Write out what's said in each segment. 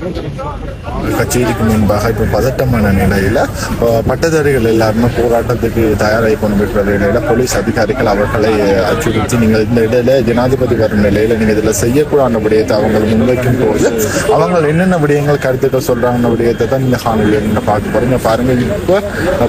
கச்சேரிக்கு முன்பாக இப்போ பதட்டமான நிலையில் பட்டதாரிகள் எல்லாருமே போராட்டத்துக்கு தயாராகி கொண்டு நிலையில் போலீஸ் அதிகாரிகள் அவர்களை அச்சுறுத்தி நீங்கள் இந்த இடையில ஜனாதிபதி வரும் நிலையில் நீங்கள் இதில் செய்யக்கூடாத விடயத்தை அவங்க முன்வைக்கும் போது அவங்க என்னென்ன விடயங்கள் கருத்துக்கள் சொல்கிறாங்க விடயத்தை தான் இந்த காணொலியை நீங்கள் பார்க்க போகிறீங்க பாருங்கள் இப்போ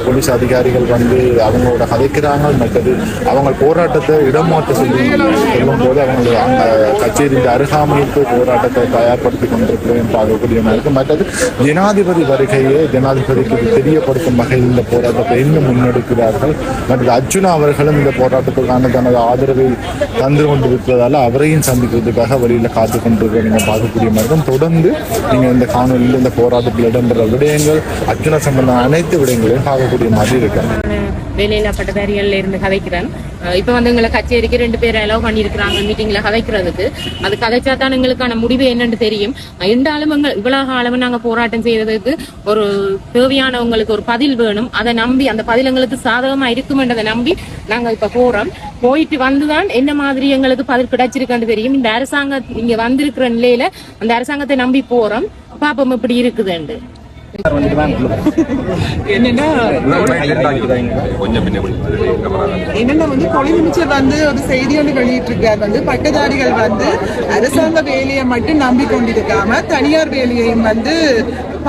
போலீஸ் அதிகாரிகள் வந்து அவங்களோட கதைக்கிறாங்க. மற்றது அவங்க போராட்டத்தை இடமாற்ற சொல்லி சொல்லும் போது அவங்க அந்த கச்சேரியின் அருகாமையில் போய் போராட்டத்தை தயார்படுத்தி கொண்டிருக்கிறேன் பார்க்க மாதிரி இருக்கு மற்றது ஜனாதிபதி வருகையை ஜனாதிபதிக்கு தெரியப்படுத்தும் வகையில் இந்த போராட்டத்தை இன்னும் முன்னெடுக்கிறார்கள். மற்றது அர்ஜுனா அவர்களும் இந்த போராட்டத்துக்கான தனது ஆதரவை தந்து கொண்டிருப்பதால் அவரையும் சந்திக்கிறதுக்காக வெளியில காத்து கொண்டிருக்க நீங்கள் பார்க்கக்கூடிய மாதிரி தொடர்ந்து நீங்கள் இந்த காணொலியில் இந்த போராட்டத்தில் இடம்பெற விடயங்கள் அர்ஜுனா சம்பந்தம் அனைத்து விடயங்களையும் பார்க்கக்கூடிய மாதிரி இருக்காங்க வேலையில்லா பட்டதாரிகள்ல இருந்து கதைக்கிறேன். இப்போ வந்து எங்களை கச்சேரிக்கு ரெண்டு பேர் அலோவ் பண்ணியிருக்கிறாங்க மீட்டிங்ல கதைக்கிறதுக்கு. அது கதைச்சா தான் எங்களுக்கான முடிவு என்னன்னு தெரியும். இருந்தாலும் எங்க இவ்வளவு காலம் நாங்க போராட்டம் செய்யறதுக்கு ஒரு தேவையானவங்களுக்கு ஒரு பதில் வேணும். அதை நம்பி அந்த பதில் எங்களுக்கு சாதகமா இருக்குமென்றதை நம்பி நாங்க இப்ப போறோம். போயிட்டு வந்துதான் என்ன மாதிரி எங்களுக்கு பதில் கிடைச்சிருக்கான்னு தெரியும். இந்த அரசாங்கம் இங்க வந்திருக்கிற நிலையில அந்த அரசாங்கத்தை நம்பி போறோம். பாப்போம் இப்படி இருக்குதுண்டு என்னன்னா என்னன்னா வந்து கொலை அமைச்சர் வந்து ஒரு செய்தி ஒன்று வெளியிட்டிருக்கார் வந்து பட்டதாரிகள் வந்து அரசாங்க வேலையை மட்டும் நம்பி கொண்டிருக்காம தனியார் வேலையையும் வந்து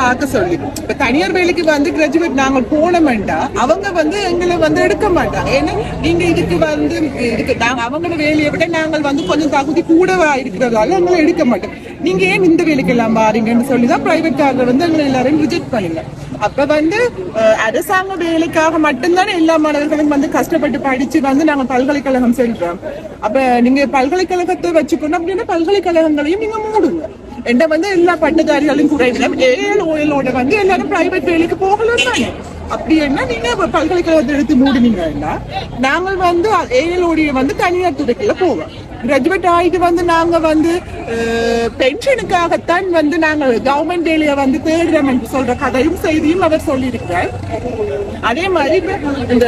பார்க்க சொல்லி இப்ப தனியார் வேலைக்கு வந்து கிராஜுவேட் நாங்கள் போனோம்டா அவங்க வந்து எங்களை வந்து எடுக்க மாட்டாங்க ஏன்னா நீங்க இதுக்கு வந்து இதுக்கு நாங்க அவங்களோட வேலையை விட நாங்கள் வந்து கொஞ்சம் தகுதி கூடவா இருக்கிறதால எங்களை எடுக்க மாட்டோம் நீங்க ஏன் இந்த வேலைக்கு எல்லாம் பாருங்கன்னு சொல்லி தான் பிரைவேட் காரில் வந்து எங்களை எல்லாரையும் ரிஜெக்ட் பண்ணுங்க. அப்ப வந்து அரசாங்க வேலைக்காக மட்டும்தானே எல்லா மாணவர்களும் வந்து கஷ்டப்பட்டு படிச்சு வந்து நாங்க பல்கலைக்கழகம் செல்றோம். அப்ப நீங்க பல்கலைக்கழகத்தை வச்சுக்கணும் அப்படின்னா பல்கலைக்கழகங்களையும் நீங்க மூடுங்க. என்ன வந்து எல்லா பட்டதாரிகளும் குறைவில ஏஎல் ஓஎலோட வந்து எல்லாரும் பிரைவேட் வேலைக்கு போகலாம் தானே அப்படி என்ன நீங்க பல்கலைக்கழகத்தை எடுத்து மூடினீங்கன்னா நாங்கள் வந்து ஏஎல் ஏஎல்ஓடிய வந்து தனியார் துறைக்குள்ள போவோம் கிராஜுவேட் ஆகிட்டு வந்து நாங்க வந்து பென்ஷனுக்காகத்தான் வந்து நாங்க கவர்மெண்ட் வேலையை வந்து தேடுறோம் என்று சொல்ற கதையும் செய்தியும் அவர் சொல்லியிருக்கிறார். அதே மாதிரி இந்த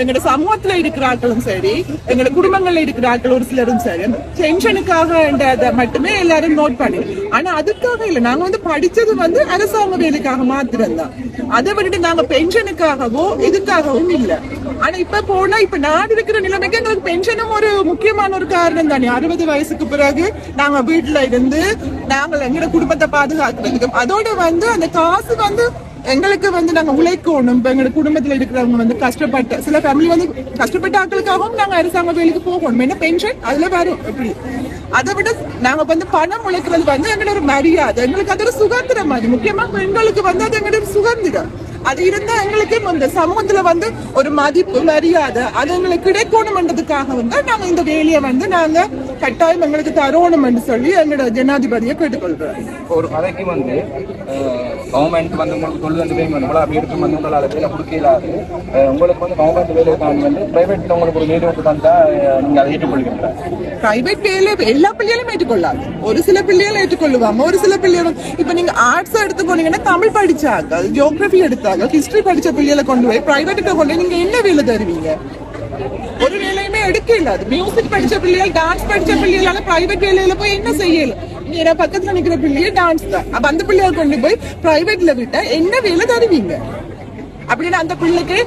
எங்களோட சமூகத்துல இருக்கிறார்களும் சரி எங்களோட குடும்பங்களில் இருக்கிறார்கள் ஒரு சிலரும் சரி பென்ஷனுக்காக மட்டுமே எல்லாரும் நோட் பண்ணி ஆனா அதுக்காக இல்லை நாங்க வந்து படிச்சது வந்து அரசாங்க வேலைக்காக மாத்திரம் தான் அதை விட்டுட்டு நாங்க பென்ஷனுக்காகவோ இதுக்காகவும் இல்ல. ஆனா இப்ப போனால் இப்ப நான் இருக்கிற நிலைமைக்கு எங்களுக்கு பென்ஷனும் ஒரு முக்கியமான ஒரு காரணம் தானே? அறுபது வயசுக்கு பிறகு நாங்க வீட்டுல இருந்து நாங்கள் எங்களோட குடும்பத்தை பாதுகாக்கிறதுக்கு. அதோட வந்து அந்த காசு வந்து எங்களுக்கு வந்து நாங்க உழைக்கணும். இப்ப எங்க குடும்பத்துல இருக்கிறவங்க வந்து கஷ்டப்பட்ட சில ஃபேமிலி வந்து கஷ்டப்பட்ட ஆட்களுக்காகவும் நாங்க அரசாங்க வேலைக்கு போகணும். என்ன பென்ஷன் அதுல வரும். எப்படி? அதை விட நாங்க வந்து பணம் உழைக்கிறது வந்து எங்களோட ஒரு மரியாதை. எங்களுக்கு அது ஒரு சுதந்திரம் மாதிரி முக்கியமா பெண்களுக்கு வந்து அது எங்களோட சுதந்திரம். அது இருந்தா எங்களுக்கு இந்த சமூகத்துல வந்து ஒரு மதிப்பு மரியாதை அது எங்களுக்கு கிடைக்கணும்ன்றதுக்காக வந்து நாங்க இந்த வேலையை வந்து நாங்க கட்டாயம் எங்களுக்கு தரணும்னு சொல்லி எங்களோட ஜனாதிபதியை கேட்டுக்கொள்றோம் ஒரு கதைக்கு வந்து கவர்மெண்ட் வந்து உங்களுக்கு தொழில் வந்து பேமெண்ட் நம்மளா அப்படி எடுத்து வந்து உங்களால் வேலை கொடுக்கலாது உங்களுக்கு வந்து கவர்மெண்ட் வேலை தான் வந்து பிரைவேட்ல உங்களுக்கு ஒரு வேலை வந்து தந்தா அஹ், நீங்க அதை ஏற்றுக்கொள்கிறீங்களா? பிரைவேட் வேலை எல்லா பிள்ளைகளும் ஏற்றுக்கொள்ளாது. ஒரு சில பிள்ளைகள் ஏற்றுக்கொள்ளுவாங்க ஒரு சில பிள்ளைகள் இப்ப நீங்க ஆர்ட்ஸ் எடுத்து போனீங்கன்னா தமிழ் படிச்சாங்க ஜியோகிரபி எடுத்தாங்க ஹிஸ்டரி படிச்ச பிள்ளைகளை கொண்டு போய் பிரைவேட்டுக்கு கொண்டு நீங்க என்ன வேலை தருவீங்க? ஒரு வேலையுமே எடுக்கல அது மியூசிக் படிச்ச பிள்ளைகள் டான்ஸ் படிச்ச பிள்ளைகளால பிரைவேட் வேலையில போய் என்ன செய்யல நீங்க பக்கத்துல நிக்கிற பிள்ளைய டான்ஸ் தான். அப்ப அந்த பிள்ளைகளை கொண்டு போய் பிரைவேட்ல விட்டா என்ன வேலை தருவீங்க? அப்படின்னு அந்த பிள்ளைக்கு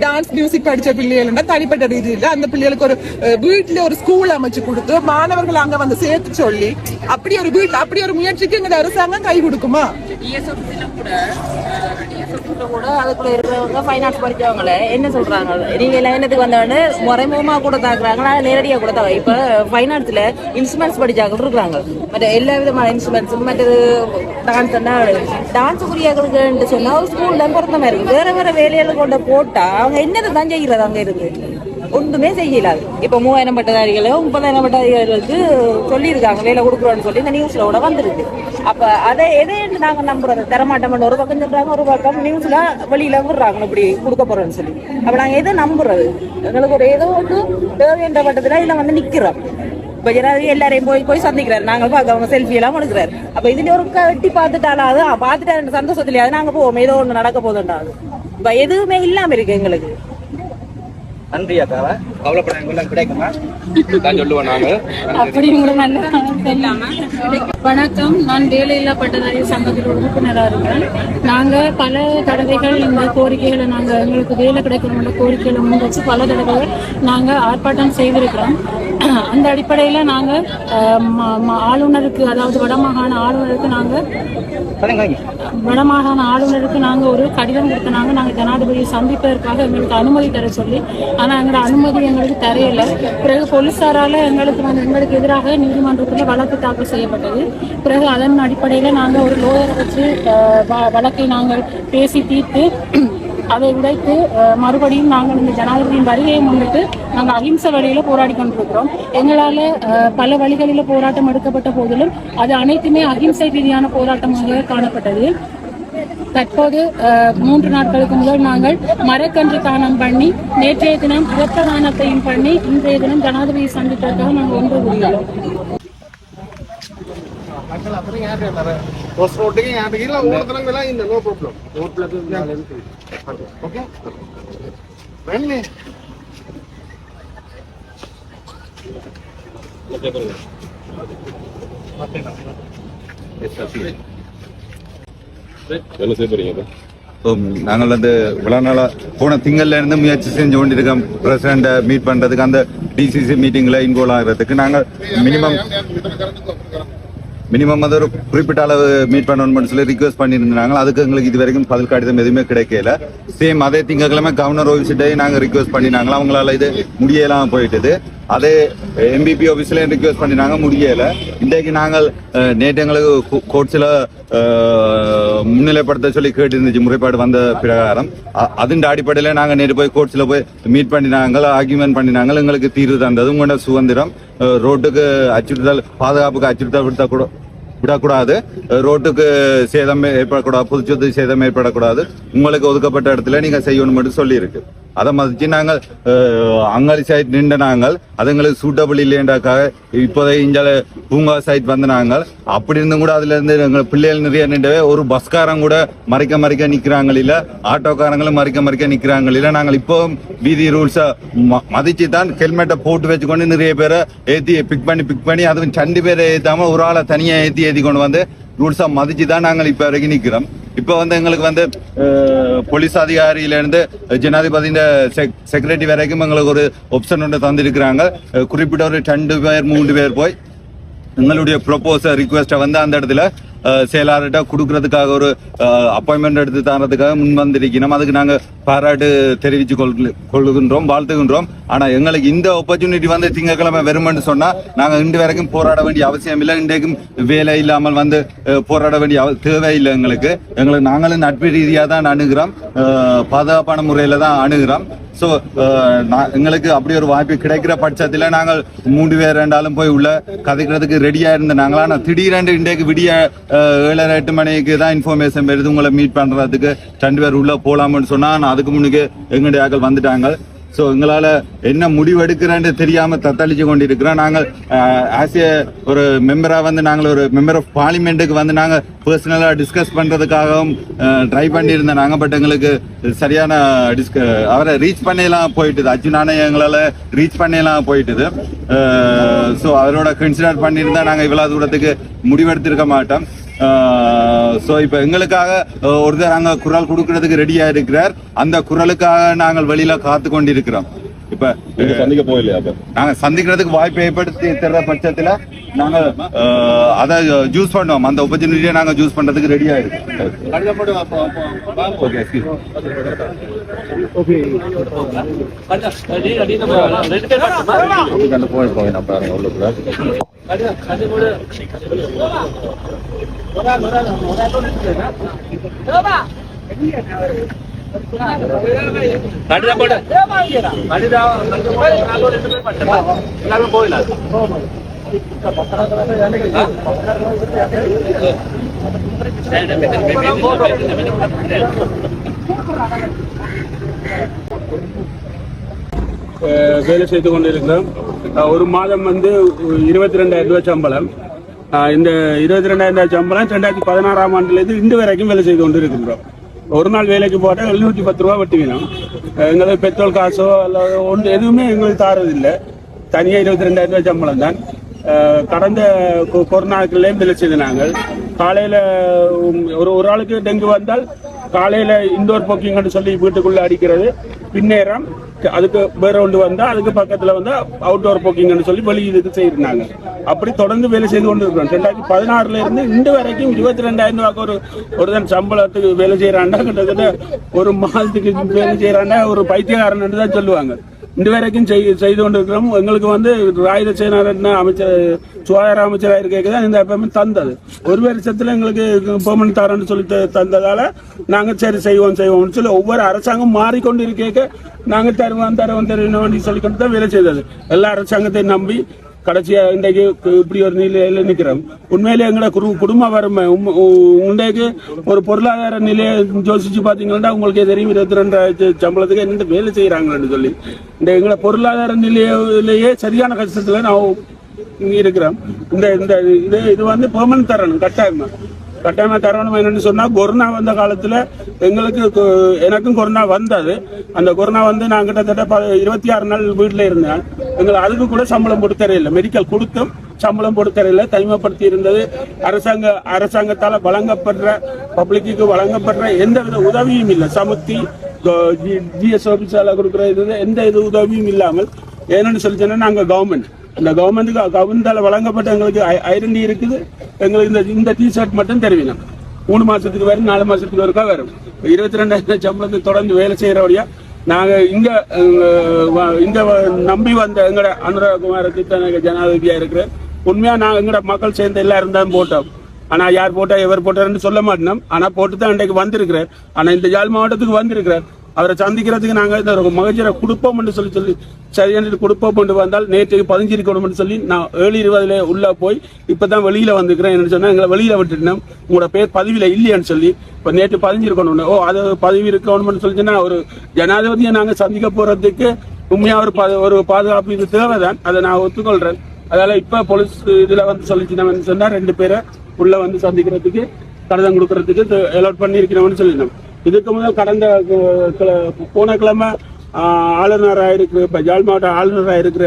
டான்ஸ் மியூசிக் படிச்ச பிள்ளைகள்னா தனிப்பட்ட ரீதியில அந்த பிள்ளைகளுக்கு ஒரு அஹ், வீட்டுல ஒரு ஸ்கூல் அமைச்சு கொடுத்து மாணவர்கள் அங்க வந்து சேர்த்து சொல்லி அப்படி ஒரு வீட்டில் அப்படி ஒரு முயற்சிக்கு எங்க அரசாங்கம் கை கொடுக்குமா டிஎஸ்எஃப்ல கூட கூட அதுக்குள்ள இருக்கிறவங்க ஃபைனான்ஸ் படிச்சவங்கள என்ன சொல்றாங்க நீங்க எல்லாம் வந்தவொடனே முறைமுகமா கூட தாக்குறாங்களா நேரடியா கூட தாங்க இப்ப ஃபைனான்ஸ்ல இன்ஸ்ட்ருமெண்ட்ஸ் படிச்சாங்க இருக்காங்க மற்ற எல்லா விதமான இன்ஸ்ட்ருமெண்ட்ஸ் மற்றது டான்ஸ் டான்ஸ் டான்ஸுக்குரியவர்களுக்கு சொன்னா ஸ்கூல்ல பொருத்தமா இருக்கு வேற வேற வேலையில கொண்டு போட்டா அவங்க என்னதை தான் செய்யறது அங்க இருந்து? ஒன்றுமே செய்யலாது. இப்ப மூவாயிரம் பட்டதாரிகளோ முப்பதாயிரம் பட்டதாரிகளுக்கு சொல்லியிருக்காங்க வேலை கொடுக்குறோன்னு சொல்லி இந்த நியூஸ்ல கூட வந்திருக்கு. அப்ப அதை எதை நாங்க நம்புறது? தரமாட்டோம்னு ஒரு பக்கம் சொல்றாங்க ஒரு பக்கம் நியூஸ்ல வெளியில விடுறாங்க இப்படி கொடுக்க போறோம்னு சொல்லி. அப்ப நாங்க எதை நம்புறது? எங்களுக்கு ஒரு ஏதோ ஒன்று தேவையின்ற பட்டத்துல இதுல வந்து நிக்கிறோம். இப்ப ஜனாதிபதி எல்லாரையும் போய் போய் சந்திக்கிறாரு நாங்க அவங்க செல்ஃபி எல்லாம் எடுக்கிறாரு அப்ப இதுல ஒரு கட்டி பார்த்துட்டாலாவது பார்த்துட்டு சந்தோஷத்துலயாவது நாங்க போவோம் ஏதோ ஒண்ணு நடக்க போதுண்டாது இப்ப எதுவுமே இல்லாம இருக்கு எங்களுக்கு நன்றி அக்காவா கவலைப்படாங்க எல்லாம் கிடைக்குமா தான் சொல்லுவோம் நாங்க அப்படி கூட நல்ல இல்லாம வணக்கம் நான் வேலையில்லா பட்டதாரி சங்கத்தில் உறுப்பினராக இருக்கிறேன் நாங்கள் பல தடவைகள் இந்த கோரிக்கைகளை நாங்கள் எங்களுக்கு வேலை கிடைக்கணும்ன்ற கோரிக்கைகளை முன் வச்சு பல தடவைகள் நாங்கள் ஆர்ப்பாட்டம் செய்திருக்கிறோம் அந்த அடிப்படையில் நாங்கள் ஆளுநருக்கு அதாவது வடமாகாண ஆளுநருக்கு நாங்கள் வடமாகாண ஆளுநருக்கு நாங்கள் ஒரு கடிதம் கொடுத்தனாங்க நாங்கள் ஜனாதிபதியை சந்திப்பதற்காக எங்களுக்கு அனுமதி தர சொல்லி ஆனால் எங்களோட அனுமதி எங்களுக்கு தரையில. பிறகு போலீஸாரால எங்களுக்கு வந்து எங்களுக்கு எதிராக நீதிமன்றத்தில் வழக்கு தாக்கல் செய்யப்பட்டது. பிறகு அதன் அடிப்படையில் நாங்கள் ஒரு லோயரை வச்சு வழக்கை நாங்கள் பேசி தீர்த்து அதை உடைத்து மறுபடியும் நாங்கள் இந்த ஜனாதிபதியின் வருகையை முன்னிட்டு நாங்கள் அகிம்சை வழியில போராடி கொண்டிருக்கிறோம். எங்களால் பல வழிகளில் போராட்டம் எடுக்கப்பட்ட போதிலும் அது அனைத்துமே அகிம்சை ரீதியான போராட்டமாக காணப்பட்டது. தற்போது மூன்று நாட்களுக்கு முதல் நாங்கள் மரக்கன்று தானம் பண்ணி நேற்றைய தினம் இரத்த தானத்தையும் பண்ணி இன்றைய தினம் ஜனாதிபதியை சந்திப்பதற்காக நாங்கள் ஒன்று கூடியுள்ளோம் என்ன செய்ய போறீங்க நாங்கள் வந்து இவ்வளோ நாளா போன திங்கள்ல இருந்து முயற்சி செஞ்சு கொண்டிருக்கோம் பிரசிடண்ட்டை மீட் பண்றதுக்கு அந்த டிசிசி மீட்டிங்ல இன்வால்வ் ஆகிறதுக்கு நாங்கள் மினிமம் மினிமம் வந்து ஒரு குறிப்பிட்ட அளவு மீட் பண்ணணும்னு சொல்லி ரிக்வெஸ்ட் பண்ணியிருந்தாங்க. அதுக்கு எங்களுக்கு இது வரைக்கும் பதில் கடிதம் எதுவுமே கிடைக்கல. சேம் அதே திங்கக்கிழமை கவர்னர் ஆஃபீஸ்டே நாங்கள் ரிக்வெஸ்ட் பண்ணினாங்களா? அவங்களால இது முடியலாம் போயிட்டது. அதே எம்பிபி ஆஃபீஸ்லயும் ரிக்வெஸ்ட் பண்ணினாங்க முடியலை. இன்றைக்கு நாங்கள் அஹ், நேற்று எங்களுக்கு கோர்ட்ஸில் முன்னிலைப்படுத்த சொல்லி கேட்டு இருந்துச்சு முறைப்பாடு வந்த பிரகாரம். அ- அடிப்படையில் நாங்கள் நேற்று போய் கோர்ட்ஸில் போய் மீட் பண்ணினாங்க ஆர்கியூமெண்ட் பண்ணினாங்க எங்களுக்கு தீர்வு தந்தது. உங்களோட சுதந்திரம் ரோட்டுக்கு அச்சுறுத்தல் பாதுகாப்புக்கு அச்சுறுத்தல் விடுத்த கூட விடக்கூடாது ரோட்டுக்கு சேதம் ஏற்படக்கூடாது புதுச்சொத்து சேதம் ஏற்படக்கூடாது. உங்களுக்கு ஒதுக்கப்பட்ட இடத்துல நீங்க செய்யணும் மட்டும் சொல்லியிருக்கு. அதை மதிச்சு நாங்கள் அங்காளி சைட் நின்று நாங்கள் அது சூட்டபிள் இல்லைன்றக்காக இப்போதை இஞ்சால பூங்கா சைட் வந்து நாங்கள். அப்படி இருந்தும் கூட அதுல இருந்து எங்கள் பிள்ளைகள் நிறைய நின்றவே ஒரு பஸ்காரங்க கூட மறைக்க மறைக்க நிக்கிறாங்க இல்ல ஆட்டோக்காரங்களும் மறைக்க மறைக்க நிற்கிறாங்க இல்ல. நாங்கள் இப்போ வீதி ரூல்ஸை மதிச்சு தான் ஹெல்மெட்டை போட்டு வச்சுக்கொண்டு நிறைய பேரை ஏத்தி பிக் பண்ணி பிக் பண்ணி அதுவும் சண்டு பேரை ஏற்றாமல் ஒரு ஆளை தனியாக ஏற்றி ஏற்றி கொண்டு வந்து ரூல்ஸை மதிச்சு தான் நாங்கள் இப்போ வரைக்கும் நிற்கிறோம் இப்போ வந்து எங்களுக்கு வந்து போலீஸ் அதிகாரியிலேருந்து ஜனாதிபதி செக்ரட்டரி வரைக்கும் எங்களுக்கு ஒரு ஆப்ஷன் ஒன்று தந்திருக்கிறாங்க. குறிப்பிட்ட ஒரு ரெண்டு பேர் மூன்று பேர் போய் எங்களுடைய ப்ரொபோசல் ரிக்வெஸ்ட்டை வந்து அந்த இடத்துல செயலாளர்கிட்ட கொடுக்கறதுக்காக ஒரு அப்பாயின்மெண்ட் எடுத்து தரதுக்காக முன் வந்திருக்கணும் அதுக்கு நாங்கள் பாராட்டு தெரிவித்து கொள் கொள்கின்றோம் வாழ்த்துகின்றோம். ஆனால் எங்களுக்கு இந்த ஆப்பர்ச்சுனிட்டி வந்து திங்கக்கிழமை வருமென்னு சொன்னால் நாங்கள் இன்று வரைக்கும் போராட வேண்டிய அவசியம் இல்லை. இன்றைக்கும் வேலை இல்லாமல் வந்து போராட வேண்டிய அவ- தேவையில்லை எங்களுக்கு. எங்களுக்கு நாங்களும் நட்பு ரீதியாக தான் அணுகிறோம். பாதுகாப்பான முறையில் தான் அணுகிறோம். ஸோ எங்களுக்கு அப்படி ஒரு வாய்ப்பு கிடைக்கிற பட்சத்தில் நாங்கள் மூன்று பேர் ரெண்டாலும் போய் உள்ள கதைக்கிறதுக்கு ரெடியாக இருந்த நாங்களா ஆனால் திடீரென்று இன்றைக்கு விடிய ஏழரை எட்டு மணிக்கு தான் இன்ஃபர்மேஷன் வருது. உங்களை மீட் பண்ணுறதுக்கு ரெண்டு பேர் உள்ளே போகலாம்னு சொன்னால் நான் அதுக்கு முன்னுக்கு எங்களுடைய ஆட்கள் வந்துட்டாங்க. ஸோ எங்களால் என்ன முடிவு எடுக்கிறேன்னு தெரியாம தத்தளிச்சு கொண்டிருக்கிறோம். நாங்கள் ஆஸ் ஏ ஒரு மெம்பராக வந்து நாங்கள் ஒரு மெம்பர் ஆஃப் பார்லிமெண்ட்டுக்கு வந்து நாங்கள் பர்சனலாக டிஸ்கஸ் பண்ணுறதுக்காகவும் ட்ரை பண்ணியிருந்தோம். நாங்கள் பட் எங்களுக்கு சரியான டிஸ்க அவரை ரீச் பண்ணலாம் போயிட்டுது. அர்ஜுனானே எங்களால் ரீச் பண்ணலாம் போயிட்டுது. ஸோ அவரோட கன்சிடர் பண்ணியிருந்தா நாங்கள் இவ்வளோ தூரத்துக்கு முடிவெடுத்திருக்க மாட்டோம். ஸோ இப்போ எங்களுக்காக ஒருத்தர் அங்கே குரல் கொடுக்கறதுக்கு ரெடியாக இருக்கிறார் அந்த குரலுக்காக நாங்கள் வெளியில காத்து கொண்டிருக்கிறோம் இப்ப நீங்க சந்திக்க போகலையா அப்ப? நாங்க சந்திக்கிறதுக்கு வாய்ப்பு ஏற்படுத்தி தர்ற பட்சத்துல நாங்க அதை ஜூஸ் பண்ணுவோம் அந்த ஆப்பர்ச்சுனிட்டியை நாங்க ஜூஸ் பண்றதுக்கு ரெடியா இருக்கோம் ஓகே கண்டு போய் வேலை செய்து கொண்டிருக்கிறோம். ஒரு மாதம் வந்து இருபத்தி ரெண்டாயிரம் ரூபாய் சம்பளம். இந்த இருபத்தி ரெண்டாயிரம் ரூபாய் சம்பளம் ரெண்டாயிரத்தி பதினாறாம் ஆண்டுலேருந்து இன்று வரைக்கும் வேலை செய்து கொண்டு இருக்கின்றோம் ஒரு நாள் வேலைக்கு போட்டால் எழுநூற்றி பத்து ரூபா வெட்டி வேணும். எங்களுக்கு பெட்ரோல் காசோ அல்லது ஒன்று எதுவுமே எங்களுக்கு தாரதில்லை. தனியாக இருபத்தி ரெண்டாயிரம் ரூபாய் சம்பளம் தான். கடந்த கொ- கொரோனாக்குள்ளேயும் வேலை செய்து நாங்கள். காலையில் ஒரு ஒரு ஆளுக்கு டெங்கு வந்தால் காலையில் இண்டோர் போக்கிங்னு சொல்லி வீட்டுக்குள்ளே அடிக்கிறது. பின்னேரம் அதுக்கு வேற ஒன்று வந்தால் அதுக்கு பக்கத்தில் வந்து அவுட்டோர் போக்கிங்னு சொல்லி வெளியே இதுக்கு செய்யிருந்தாங்க அப்படி தொடர்ந்து வேலை செய்து கொண்டு இருக்கிறோம் ரெண்டாயிரத்தி பதினாறுல இருந்து இன்று வரைக்கும் இருபத்தி ரெண்டாயிரம் ரூபாய்க்கு ஒரு ஒரு தன் சம்பளத்துக்கு வேலை செய்கிறாண்டா கிட்டத்தட்ட ஒரு மாதத்துக்கு வேலை செய்கிறாண்டா ஒரு பைத்தியக்காரன் தான் சொல்லுவாங்க. இன்று வரைக்கும் செய் செய்து கொண்டிருக்கிறோம். எங்களுக்கு வந்து ராயுத அமைச்சர் சுகாதார அமைச்சராக இருக்க தான் இந்த எப்பவுமே தந்தது. ஒரு வருஷத்தில் எங்களுக்கு பெர்மனன்ட் தரேன்னு சொல்லி தந்ததால் நாங்கள் சரி செய்வோம் செய்வோம்னு சொல்லி ஒவ்வொரு அரசாங்கம் மாறிக்கொண்டு இருக்க நாங்கள் தருவோம் தருவோம் தருவோம் சொல்லிக்கொண்டு தான் வேலை செய்தது. எல்லா அரசாங்கத்தையும் நம்பி கடைசியா இன்றைக்கு இப்படி ஒரு நிலையில நிற்கிறோம் உண்மையிலே எங்களோட குரு குடும்ப வறுமை இன்றைக்கு ஒரு பொருளாதார நிலையை யோசிச்சு பாத்தீங்கன்னா உங்களுக்கே தெரியும் இருபத்தி ரெண்டாயிரத்து சம்பளத்துக்கு என்ன வேலை செய்யறாங்கன்னு சொல்லி. இந்த எங்களை பொருளாதார நிலையிலேயே சரியான கஷ்டத்துல நான் இங்க இருக்கிறோம். இந்த இந்த இது இது வந்து பெர்மனன்ட் தரணும் கட்டாயமா. கட்டாயமா தரணும் என்னன்னு சொன்னா கொரோனா வந்த காலத்துல எங்களுக்கு எனக்கும் கொரோனா வந்தது. அந்த கொரோனா வந்து நான் கிட்டத்தட்ட ப- இருபத்தி ஆறு நாள் வீட்டுல இருந்தேன். எங்களை அதுக்கு கூட சம்பளம் போட்டு தரையில்லை மெடிக்கல் கொடுத்தும் சம்பளம் போட்டு தரையில. தனிமைப்படுத்தி இருந்தது அரசாங்க அரசாங்கத்தால் வழங்கப்படுற பப்ளிக்கு வழங்கப்படுற எந்த வித உதவியும் இல்லை. சமுத்தி ஜிஎஸ் ஆஃபீஸால் கொடுக்குற இது எந்த இது உதவியும் இல்லாமல் ஏன்னு சொல்லி சொன்னால் நாங்கள் கவர்மெண்ட் இந்த கவர்மெண்ட்டுக்கு கவர்மெண்டால் வழங்கப்பட்ட எங்களுக்கு ஐடென்டி இருக்குது. எங்களுக்கு இந்த இந்த டி ஷர்ட் மட்டும் தெரிவினோம். மூணு மாதத்துக்கு வரும் நாலு மாதத்துக்கு ஒருக்கா வரும். இருபத்தி ரெண்டாயிரம் சம்பளத்துக்கு தொடர்ந்து வேலை செய்கிறவழியாக நாங்க இங்க அஹ், இங்க நம்பி வந்த எங்கட அனுராகுமார திட்டநாயக ஜனாதிபதியா இருக்கிற உண்மையா நாங்கள் எங்கட மக்கள் சேர்ந்து எல்லாரும் தான் போட்டோம். ஆனா யார் போட்டா எவர் போட்டாருன்னு சொல்ல மாட்டோம். ஆனா போட்டு தான் இன்றைக்கு வந்திருக்கிறார். ஆனா இந்த யாழ் மாவட்டத்துக்கு வந்திருக்கிறார். அவரை சந்திக்கிறதுக்கு நாங்கள் இந்த மகஜரை கொடுப்போம்னு சொல்லி சொல்லி சரியான கொடுப்போம் கொண்டு வந்தால் நேற்று பதிஞ்சிருக்கணும்னு சொல்லி நான் ஏழு இருபதுல உள்ள போய் இப்பதான் வெளியில வந்துக்கிறேன் என்ன சொன்னா எங்களை வெளியில விட்டுட்டேன். உங்களோட பேர் பதிவில இல்லையான்னு சொல்லி இப்ப நேற்று பதிஞ்சிருக்கணும் ஓ அது பதவி இருக்கணும்னு சொல்லி ஒரு ஜனாதிபதியை நாங்க சந்திக்க போறதுக்கு உண்மையா ஒரு பா- ஒரு பாதுகாப்பு இது தேவைதான். அதை நான் ஒத்துக்கொள்றேன். அதால் இப்ப போலீஸ் இதுல வந்து சொல்லிச்சுனா சொன்னா ரெண்டு பேரை உள்ள வந்து சந்திக்கிறதுக்கு கடிதம் கொடுக்கறதுக்கு அலோட் பண்ணி இருக்கிறோம்னு சொல்லினோம் இதுக்கு முதல் கடந்த போன கிழமை ஆளுநராக இருக்கிற இப்போ ஜாழ் மாவட்ட ஆளுநராக இருக்கிற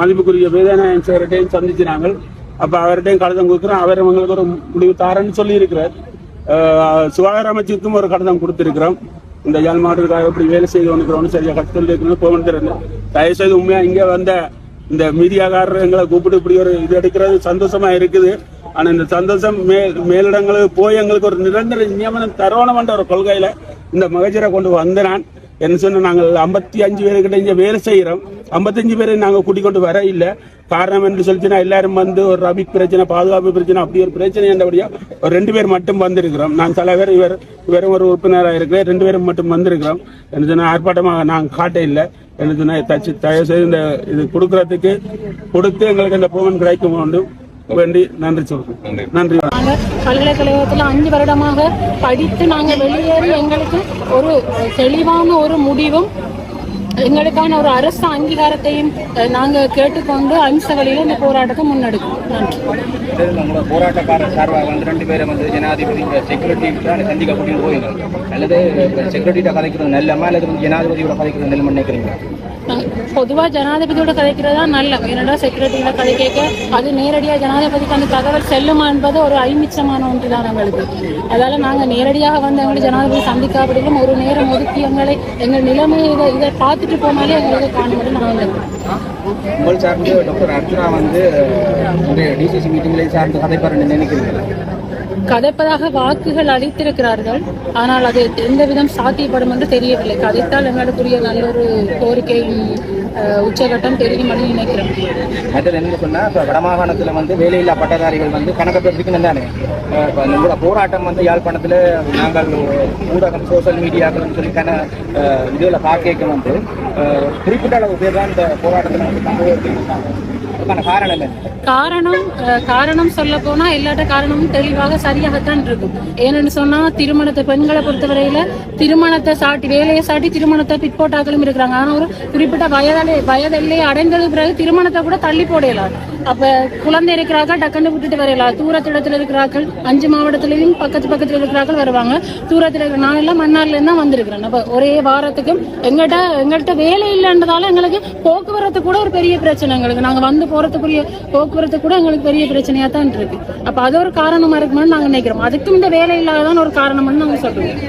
மதிப்புக்குரிய வேதநாயகன் சார்கிட்டையும் சந்திச்சு நாங்கள் அப்ப அவர்கிட்டையும் கடிதம் கொடுக்குறோம். அவர் அவங்களுக்கு ஒரு முடிவு தாரன்னு சொல்லியிருக்கிறார். சுகாதார அமைச்சருக்கும் ஒரு கடிதம் கொடுத்துருக்குறோம். இந்த யாழ் மாவட்டத்துக்காக எப்படி வேலை செய்து வந்துக்கிறோம்னு சரியாக கஷ்டம் இருக்கணும் போகணும் தெரியல. தயவுசெய்து உண்மையாக இங்கே வந்த இந்த மீடியாக்காரர் எங்களை கூப்பிட்டு இப்படி ஒரு இது எடுக்கிறது சந்தோஷமாக இருக்குது. ஆனால் இந்த சந்தோஷம் மேல் மேலிடங்களுக்கு போய் எங்களுக்கு ஒரு நிரந்தர நியமனம் தரவணும்ன்ற ஒரு கொள்கையில் இந்த மகஜரை கொண்டு வந்த நான் என்ன சொன்ன நாங்கள் ஐம்பத்தி அஞ்சு பேருக்கிட்ட இங்கே வேலை செய்கிறோம் ஐம்பத்தஞ்சு பேரை நாங்கள் கூட்டிக் கொண்டு வர இல்லை. காரணம் என்று சொல்லிச்சுன்னா எல்லாரும் வந்து ஒரு ரபிக் பிரச்சனை பாதுகாப்பு பிரச்சனை அப்படி ஒரு பிரச்சனை என்றபடியா ஒரு ரெண்டு பேர் மட்டும் வந்திருக்கிறோம். நான் தலைவர் இவர் இவரும் ஒரு உறுப்பினராக இருக்கிறேன் ரெண்டு பேரும் மட்டும் வந்திருக்கிறோம். என்ன சொன்னால் ஆர்ப்பாட்டமாக நாங்கள் காட்ட இல்லை. என்ன சொன்னால் தச்சு தயவு செய்து இந்த இது கொடுக்கறதுக்கு கொடுத்து எங்களுக்கு இந்த பூமன் கிடைக்கும் வேண்டும். வேண்டி நன்றி சொல்றேன். நன்றி. பல்கலைக்கழகத்துல அஞ்சு வருடமாக படித்து நாங்க வெளியேறி எங்களுக்கு ஒரு தெளிவான ஒரு முடிவும் எங்களுக்கான ஒரு அரசு அங்கீகாரத்தையும் நாங்க கேட்டுக்கொண்டு அம்ச வழியில இந்த போராட்டத்தை முன்னெடுக்கிறோம். நன்றி. போராட்டக்காரர் சார்பாக வந்து ரெண்டு பேரை வந்து ஜனாதிபதி செக்யூரிட்டி சந்திக்க கூட்டிட்டு போயிருந்தோம் அல்லது செக்யூரிட்டியோட கதைக்கிறது நல்லமா அல்லது ஜனாதிபதியோட கதைக்கிறது நல்லமா நினைக்கிறீங்க பொதுவாக ஜனாதிபதியோட கதைக்கிறது தான் நல்ல என்னடா செக்ரட்டரியோட கதை கேட்க? அது நேரடியாக ஜனாதிபதிக்கு அந்த தகவல் செல்லுமா என்பது ஒரு ஐமிச்சமான ஒன்று தான் எங்களுக்கு அதால நாங்கள் நேரடியாக வந்து எங்களை ஜனாதிபதி சந்திக்காவிடலும் ஒரு நேரம் ஒதுக்கி எங்களை எங்கள் நிலைமையை இதை இதை பார்த்துட்டு போனாலே எங்களுக்கு காணும்படி நாங்கள் உங்கள் சார்ந்து டாக்டர் அர்ஜுனா வந்து டிசிசி மீட்டிங்ல சார்ந்து கதைப்பாருன்னு நினைக்கிறீங்களா? கதைப்பதாக வாக்குகள் அளித்திருக்கிறார்கள். ஆனால் அது எந்த விதம் சாத்தியப்படும் என்று தெரியவில்லை. கதைத்தால் எங்களுக்குரிய நல்ல ஒரு கோரிக்கையின் உச்சகட்டம் தெரியும் என்று நினைக்கிறேன். மற்றது என்ன சொன்னா இப்போ வடமாகாணத்துல வந்து வேலையில்லா பட்டதாரிகள் வந்து கணக்கு இருக்கணும் தானே இப்ப நம்மளோட போராட்டம் வந்து யாழ்ப்பாணத்துல நாங்கள் ஊடகம் சோஷியல் மீடியாக்களும் சொல்லி கன இதில் பார்க்க வந்து குறிப்பிட்ட அளவு பேர் தான் இந்த போராட்டத்தில் வந்து பங்கு காரணம் காரணம் சொல்ல போனா எல்லாட்ட காரணமும் தெளிவாக சரியாகத்தான் இருக்கும். ஏன்னு சொன்னா திருமணத்தை பெண்களை பொறுத்தவரையில திருமணத்தை சாட்டி வேலையை சாட்டி திருமணத்தை பிற்போட்டாக்களும் இருக்கிறாங்க. ஆனா ஒரு குறிப்பிட்ட வயதிலே வயதிலே அடைந்தது பிறகு திருமணத்தை கூட தள்ளி போடலாம். அப்ப குழந்தை இருக்கிறார்கள் டக்குன்னு விட்டுட்டு வரையலாம் தூரத்திடத்துல இருக்கிறார்கள் அஞ்சு மாவட்டத்திலையும் பக்கத்து பக்கத்துல இருக்கிறார்கள் வருவாங்க. தூரத்துல இருக்கிற நான் எல்லாம் மன்னார்ல இருந்து தான் வந்திருக்கிறேன். அப்ப ஒரே வாரத்துக்கும் எங்கள்கிட்ட எங்கள்கிட்ட வேலை இல்லைன்றதால எங்களுக்கு போக்குவரத்து கூட ஒரு பெரிய பிரச்சனை எங்களுக்கு. நாங்க வந்து போறதுக்குரிய போக்குவரத்து கூட எங்களுக்கு பெரிய பிரச்சனையா தான் இருக்கு. அப்ப அது ஒரு காரணமா இருக்குமான்னு நாங்க நினைக்கிறோம். அதுக்கும் இந்த வேலை இல்லாததான் ஒரு காரணம்னு நாங்க சொல்றோம்.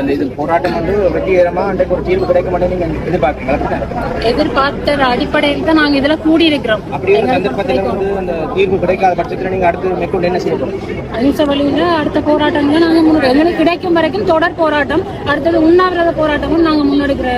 அந்த இது போராட்டம் வந்து வெற்றிகரமா அன்றைக்கு ஒரு தீர்வு கிடைக்க மாட்டேன்னு நீங்க எதிர்பார்க்கீங்களா எதிர்பார்த்த அடிப்படையில் தான் நாங்க இதுல கூடி இருக்கிறோம் தீர்வு கிடைக்காத பட்சத்தில் நீங்க அடுத்து மேற்கொண்டு என்ன செய்ய போறீங்க? அஹிம்சை வழியில அடுத்த போராட்டங்களை நாங்க முன்னெடு எங்களுக்கு கிடைக்கும் வரைக்கும் தொடர் போராட்டம் அடுத்தது உண்ணாவிரத போராட்டமும் நாங்க முன்னெடுக்கிற